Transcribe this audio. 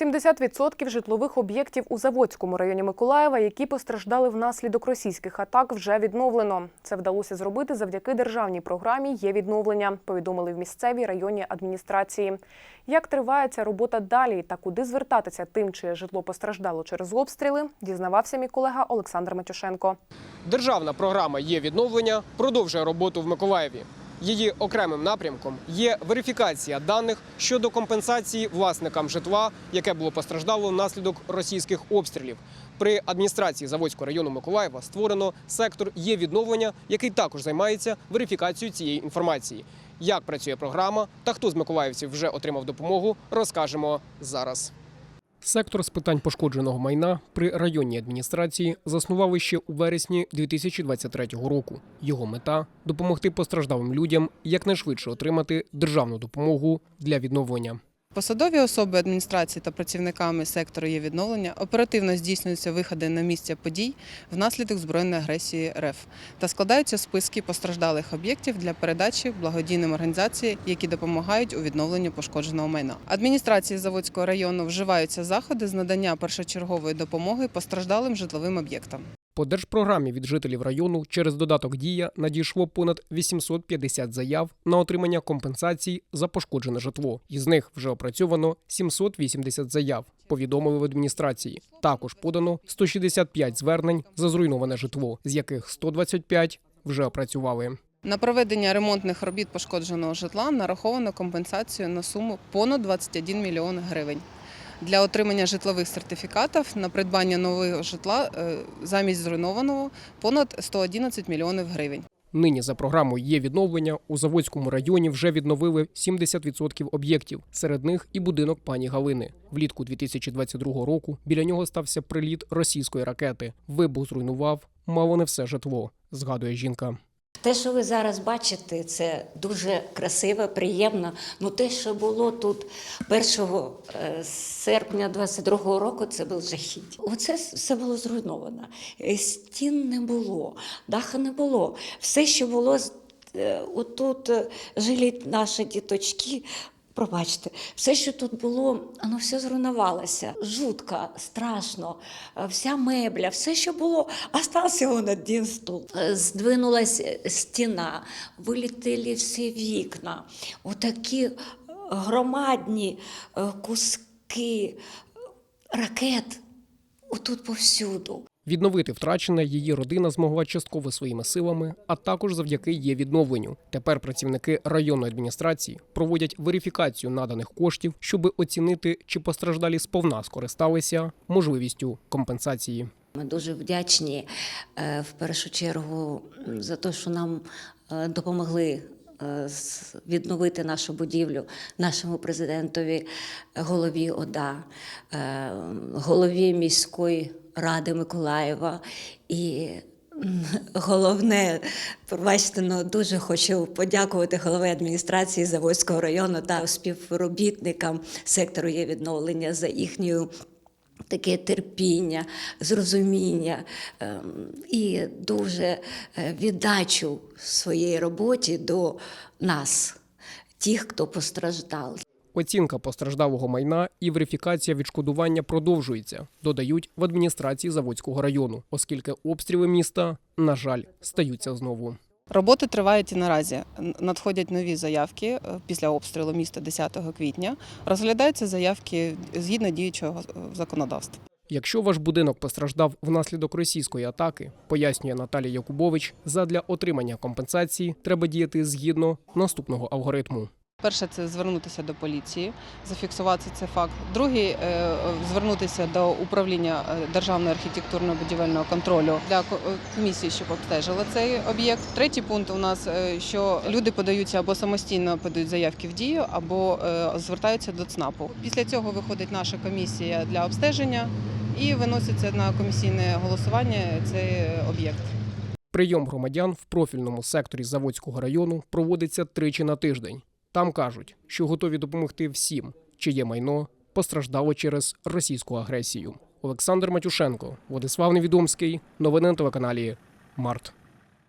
70% житлових об'єктів у Заводському районі Миколаєва, які постраждали внаслідок російських атак, вже відновлено. Це вдалося зробити завдяки державній програмі Є відновлення. Повідомили в місцевій районній адміністрації. Як триває ця робота далі та куди звертатися тим, чиє житло постраждало через обстріли, дізнавався мій колега Олександр Матюшенко. Державна програма є відновлення, продовжує роботу в Миколаєві. Її окремим напрямком є верифікація даних щодо компенсації власникам житла, яке було постраждало внаслідок російських обстрілів. При адміністрації Заводського району Миколаєва створено сектор є відновлення, який також займається верифікацією цієї інформації. Як працює програма та хто з миколаївців вже отримав допомогу, розкажемо зараз. Сектор з питань пошкодженого майна при районній адміністрації заснували ще у вересні 2023 року. Його мета допомогти постраждалим людям якнайшвидше отримати державну допомогу для відновлення. Посадові особи адміністрації та працівниками сектору є відновлення оперативно здійснюються виходи на місця подій внаслідок збройної агресії РФ та складаються списки постраждалих об'єктів для передачі благодійним організаціям, які допомагають у відновленні пошкодженого майна. Адміністрації Заводського району вживаються заходи з надання першочергової допомоги постраждалим житловим об'єктам. По держпрограмі від жителів району через додаток Дія надійшло понад 850 заяв на отримання компенсацій за пошкоджене житло. Із них вже опрацьовано 780 заяв. Повідомили в адміністрації. Також подано 165 звернень за зруйноване житло, з яких 125 вже опрацювали. На проведення ремонтних робіт пошкодженого житла нараховано компенсацію на суму понад 21 мільйон гривень. Для отримання житлових сертифікатів на придбання нового житла е, замість зруйнованого понад 111 мільйонів гривень. Нині за програмою є відновлення. У Заводському районі вже відновили 70% об'єктів. Серед них і будинок пані Галини. Влітку 2022 року біля нього стався приліт російської ракети. Вибух зруйнував мало не все житло, згадує жінка. Те, що ви зараз бачите, це дуже красиво, приємно. Ну те, що було тут 1 е, серпня 22-го року, це був жахіть. Оце все було зруйновано. Е, Стін не було, даха не було. Все, що було е, отут жили наші діточки. Пробачте, все, що тут було, воно все зруйнувалося. Жутко, страшно, Е, вся мебля, все, що було, остався он один стул. Е, Здвинулась е, стіна, вилетіли всі вікна. Отакі громадні е, куски ракет отут повсюду. Відновити втрачене її родина змогла частково своїми силами, а також завдяки є відновленню. Тепер працівники районної адміністрації проводять верифікацію наданих коштів, щоб оцінити, чи постраждалі сповна скористалися можливістю компенсації. Ми дуже вдячні е, в першу чергу за те, що нам е, допомогли е, відновити нашу будівлю нашому президентові, голові ОДА, голові міської ради Миколаєва і. Головне, пробачте, ну дуже хочу подякувати голові адміністрації Заводського району та співробітникам сектору є відновлення за їхню таке терпіння, зрозуміння ем, і дуже е, віддачу своїй роботі до нас, тих, хто постраждав. Оцінка постраждалого майна і верифікація відшкодування продовжується, додають в адміністрації Заводського району, оскільки обстріли міста, на жаль, стаються знову. Роботи тривають і наразі. Надходять нові заявки е, після обстрілу міста 10 квітня. Розглядаються заявки згідно діючого е, законодавства. Якщо ваш будинок постраждав внаслідок російської атаки, пояснює Наталія Якубович, задля отримання компенсації треба діяти згідно наступного алгоритму. Перше це звернутися до поліції, зафіксувати цей факт. Другий е, звернутися до управління е, державного архітектурно-будівельного контролю для е, комісії, щоб обстежила цей об'єкт. Третій пункт у нас що люди подаються або самостійно подають заявки в дію, або звертаються до ЦНАПу. Після цього виходить наша комісія для обстеження і виноситься на комісійне голосування цей об'єкт. Прийом громадян в профільному секторі Заводського району проводиться тричі на тиждень. Там кажуть, що готові допомогти всім, чиє майно постраждало через російську агресію. Олександр Матюшенко, Владислав Невідомський. Новини на телеканалі Март.